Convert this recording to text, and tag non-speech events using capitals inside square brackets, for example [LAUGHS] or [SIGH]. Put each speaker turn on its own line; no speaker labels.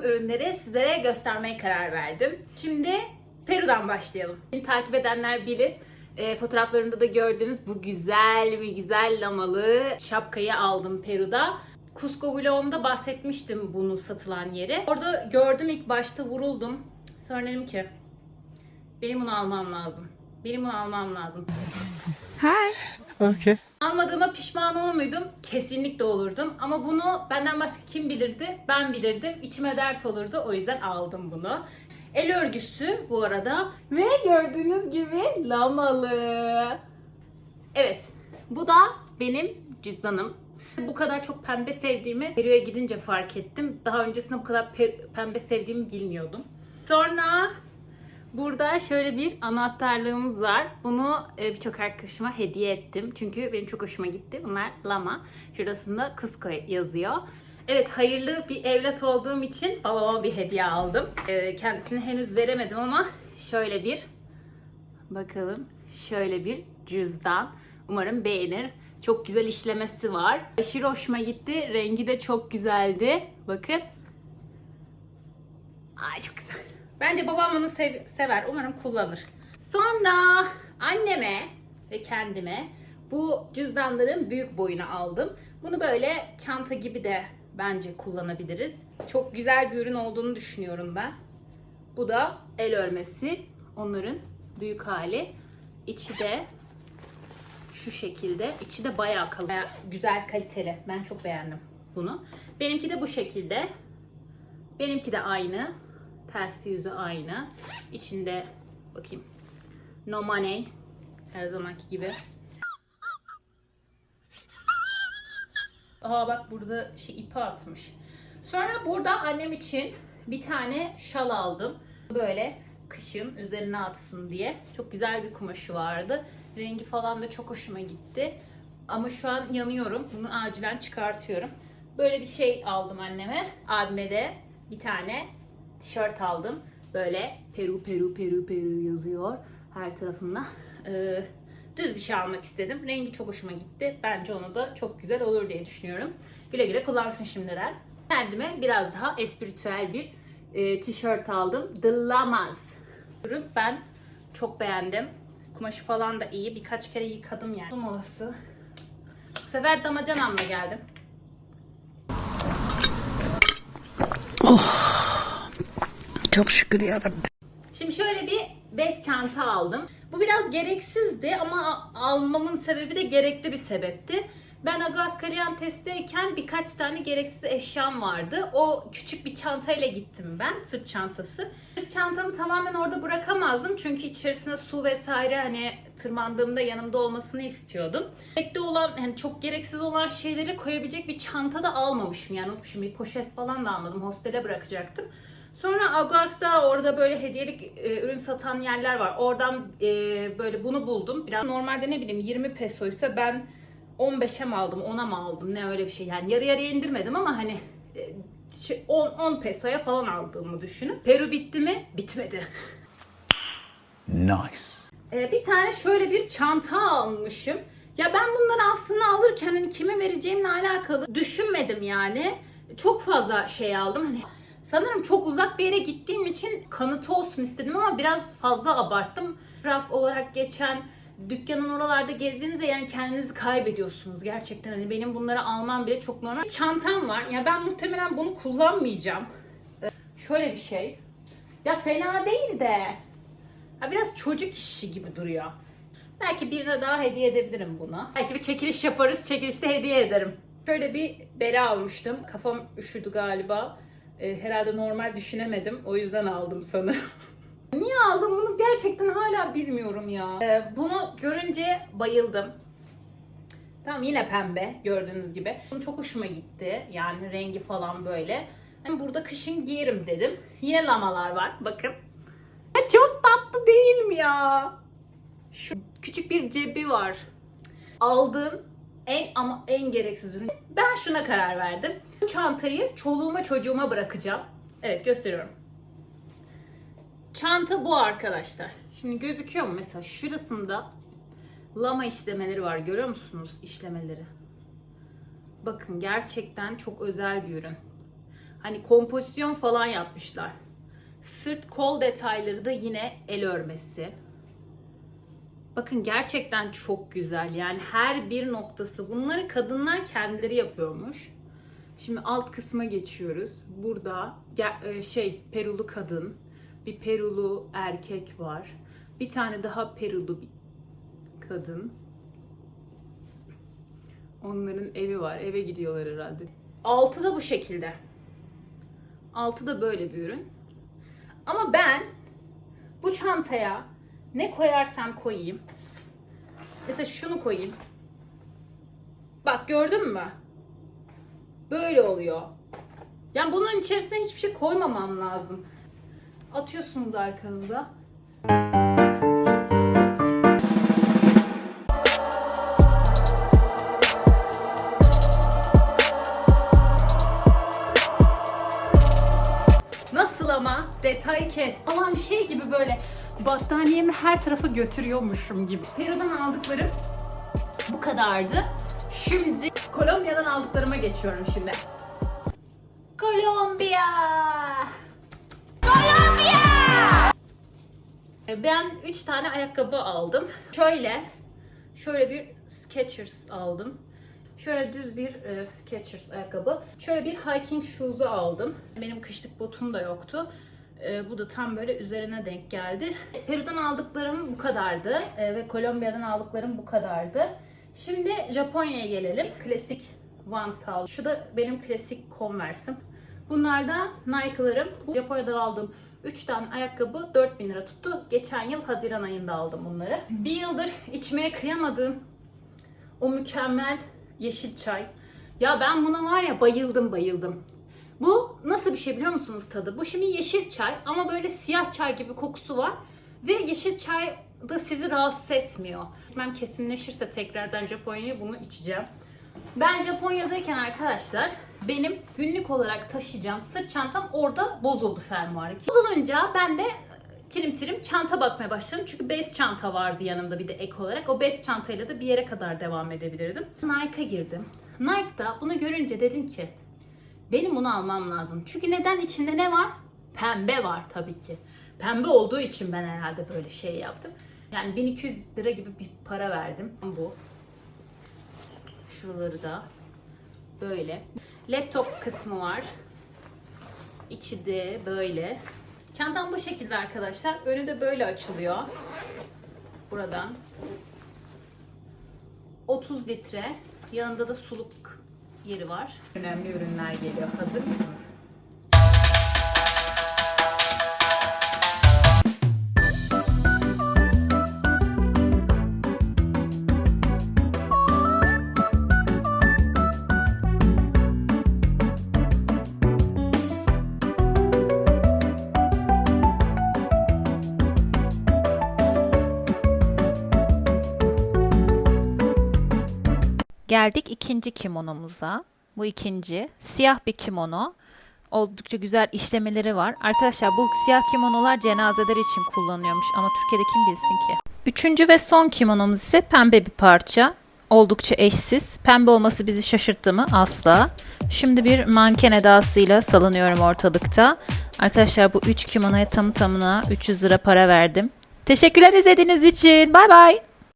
aldığım ürünleri sizlere göstermeye karar verdim. Şimdi Peru'dan başlayalım. Beni takip edenler bilir. E, fotoğraflarımda da gördüğünüz bu güzel mi güzel lamalı şapkayı aldım Peru'da. Cusco vlogumda bahsetmiştim bunu satılan yeri. Orada gördüm ilk başta vuruldum. Sonra dedim ki benim bunu almam lazım. Benim bunu almam lazım.
Okay.
Almadığıma pişman olur muydum? Kesinlikle olurdum. Ama bunu benden başka kim bilirdi? Ben bilirdim. İçime dert olurdu. O yüzden aldım bunu. El örgüsü bu arada. Ve gördüğünüz gibi lamalı. Evet. Bu da benim cüzdanım. Bu kadar çok pembe sevdiğimi Peru'ya gidince fark ettim. Daha öncesinde bu kadar pe- pembe sevdiğimi bilmiyordum. Sonra Burada şöyle bir anahtarlığımız var. Bunu e, birçok arkadaşıma hediye ettim. Çünkü benim çok hoşuma gitti. Bunlar lama. Şurasında Cusco yazıyor. Evet hayırlı bir evlat olduğum için babama bir hediye aldım. E, kendisine henüz veremedim ama şöyle bir bakalım şöyle bir cüzdan. Umarım beğenir. Çok güzel işlemesi var. Aşırı hoşuma gitti. Rengi de çok güzeldi. Bakın. Ay çok güzel. Bence babam bunu sev- sever. Umarım kullanır. Sonra anneme ve kendime bu cüzdanların büyük boyunu aldım. Bunu böyle çanta gibi de bence kullanabiliriz. Çok güzel bir ürün olduğunu düşünüyorum ben. Bu da el örmesi. Onların büyük hali. İçi de şu şekilde. İçi de bayağı kalın. Güzel kaliteli. Ben çok beğendim bunu. Benimki de bu şekilde. Benimki de aynı. Tersi yüzü aynı. İçinde bakayım. No money. Her zamanki gibi. Aa bak burada şey ipi atmış. Sonra burada annem için bir tane şal aldım. Böyle kışın üzerine atsın diye. Çok güzel bir kumaşı vardı. Rengi falan da çok hoşuma gitti. Ama şu an yanıyorum. Bunu acilen çıkartıyorum. Böyle bir şey aldım anneme. Abime de bir tane tişört aldım. Böyle Peru Peru Peru Peru yazıyor her tarafında. Ee, düz bir şey almak istedim. Rengi çok hoşuma gitti. Bence onu da çok güzel olur diye düşünüyorum. Güle güle kullansın şimdiler. Kendime biraz daha espritüel bir e, tişört aldım. The Lamas. Ben çok beğendim. Kumaşı falan da iyi. Birkaç kere yıkadım yani. Molası. Bu sefer damacanamla geldim.
Çok şükür yarabbim.
Şimdi şöyle bir bez çanta aldım. Bu biraz gereksizdi ama almamın sebebi de gerekli bir sebepti. Ben Aguascalientes'teyken birkaç tane gereksiz eşyam vardı. O küçük bir çantayla gittim ben, sırt çantası. Sırt çantamı tamamen orada bırakamazdım çünkü içerisine su vesaire hani tırmandığımda yanımda olmasını istiyordum. Gerekli olan, yani çok gereksiz olan şeyleri koyabilecek bir çanta da almamışım. Yani unutmuşum bir poşet falan da almadım. Hostele bırakacaktım. Sonra Augusta orada böyle hediyelik e, ürün satan yerler var. Oradan e, böyle bunu buldum. Biraz normalde ne bileyim 20 pesoysa ben 15'e mi aldım 10'a mı aldım ne öyle bir şey. Yani yarı yarıya indirmedim ama hani e, şey, 10, 10 pesoya falan aldığımı düşünün. Peru bitti mi? Bitmedi.
Nice.
Ee, bir tane şöyle bir çanta almışım. Ya ben bunları aslında alırken hani kime vereceğimle alakalı düşünmedim yani. Çok fazla şey aldım. Hani sanırım çok uzak bir yere gittiğim için kanıtı olsun istedim ama biraz fazla abarttım. Raf olarak geçen dükkanın oralarda gezdiğinizde yani kendinizi kaybediyorsunuz gerçekten. Hani benim bunları almam bile çok normal. Çantam var. Ya ben muhtemelen bunu kullanmayacağım. Ee, şöyle bir şey. Ya fena değil de Ha, biraz çocuk işi gibi duruyor. Belki birine daha hediye edebilirim bunu. Belki bir çekiliş yaparız, çekilişte hediye ederim. Şöyle bir bere almıştım. Kafam üşüdü galiba. Ee, herhalde normal düşünemedim. O yüzden aldım sanırım. [LAUGHS] Niye aldım bunu gerçekten hala bilmiyorum ya. Ee, bunu görünce bayıldım. Tamam yine pembe gördüğünüz gibi. Bunu çok hoşuma gitti. Yani rengi falan böyle. Hani burada kışın giyerim dedim. Yine lamalar var. Bakın. Ya Çok tatlı değil mi ya? Şu küçük bir cebi var. Aldığım en ama en gereksiz ürün. Ben şuna karar verdim. Bu çantayı çoluğuma çocuğuma bırakacağım. Evet gösteriyorum. Çanta bu arkadaşlar. Şimdi gözüküyor mu mesela şurasında lama işlemeleri var. Görüyor musunuz işlemeleri? Bakın gerçekten çok özel bir ürün. Hani kompozisyon falan yapmışlar. Sırt kol detayları da yine el örmesi. Bakın gerçekten çok güzel. Yani her bir noktası. Bunları kadınlar kendileri yapıyormuş. Şimdi alt kısma geçiyoruz. Burada e, şey perulu kadın, bir perulu erkek var. Bir tane daha perulu bir kadın. Onların evi var. Eve gidiyorlar herhalde. Altı da bu şekilde. Altı da böyle bir ürün. Ama ben bu çantaya ne koyarsam koyayım. Mesela şunu koyayım. Bak gördün mü? Böyle oluyor. Yani bunun içerisine hiçbir şey koymamam lazım. Atıyorsunuz arkanıza. Nasıl ama? Detay kes. Falan şey gibi böyle battaniyemi her tarafa götürüyormuşum gibi. Peru'dan aldıklarım bu kadardı. Şimdi Kolombiya'dan aldıklarıma geçiyorum şimdi. Kolombiya! Ben 3 tane ayakkabı aldım. Şöyle, şöyle bir Skechers aldım. Şöyle düz bir e, Skechers ayakkabı. Şöyle bir hiking shoes'u aldım. Benim kışlık botum da yoktu. E, bu da tam böyle üzerine denk geldi. Peru'dan aldıklarım bu kadardı. E, ve Kolombiya'dan aldıklarım bu kadardı. Şimdi Japonya'ya gelelim. Klasik Vans aldım. Şu da benim klasik Converse'im. Bunlar da Nike'larım. Bu Japonya'dan aldığım 3 tane ayakkabı 4000 lira tuttu. Geçen yıl Haziran ayında aldım bunları. Bir yıldır içmeye kıyamadığım o mükemmel yeşil çay. Ya ben buna var ya bayıldım bayıldım. Bu nasıl bir şey biliyor musunuz tadı? Bu şimdi yeşil çay ama böyle siyah çay gibi kokusu var. Ve yeşil çay da sizi rahatsız etmiyor. Ben kesinleşirse tekrardan Japonya'ya bunu içeceğim. Ben Japonya'dayken arkadaşlar benim günlük olarak taşıyacağım sırt çantam orada bozuldu fermuarı. Bozulunca ben de tirim tirim çanta bakmaya başladım. Çünkü bez çanta vardı yanımda bir de ek olarak. O bez çantayla da bir yere kadar devam edebilirdim. Nike'a girdim. Nike'da bunu görünce dedim ki benim bunu almam lazım. Çünkü neden içinde ne var? Pembe var tabii ki. Pembe olduğu için ben herhalde böyle şey yaptım. Yani 1200 lira gibi bir para verdim. Bu. Şuraları da böyle. Laptop kısmı var. İçi de böyle. Çantam bu şekilde arkadaşlar. Önü de böyle açılıyor. Buradan. 30 litre. Yanında da suluk yeri var. Önemli ürünler geliyor. Hazır mısınız?
Geldik ikinci kimonomuza. Bu ikinci. Siyah bir kimono. Oldukça güzel işlemeleri var. Arkadaşlar bu siyah kimonolar cenazeler için kullanıyormuş ama Türkiye'de kim bilsin ki. Üçüncü ve son kimonomuz ise pembe bir parça. Oldukça eşsiz. Pembe olması bizi şaşırttı mı? Asla. Şimdi bir manken edasıyla salınıyorum ortalıkta. Arkadaşlar bu üç kimonoya tamı tamına 300 lira para verdim. Teşekkürler izlediğiniz için. Bay bay.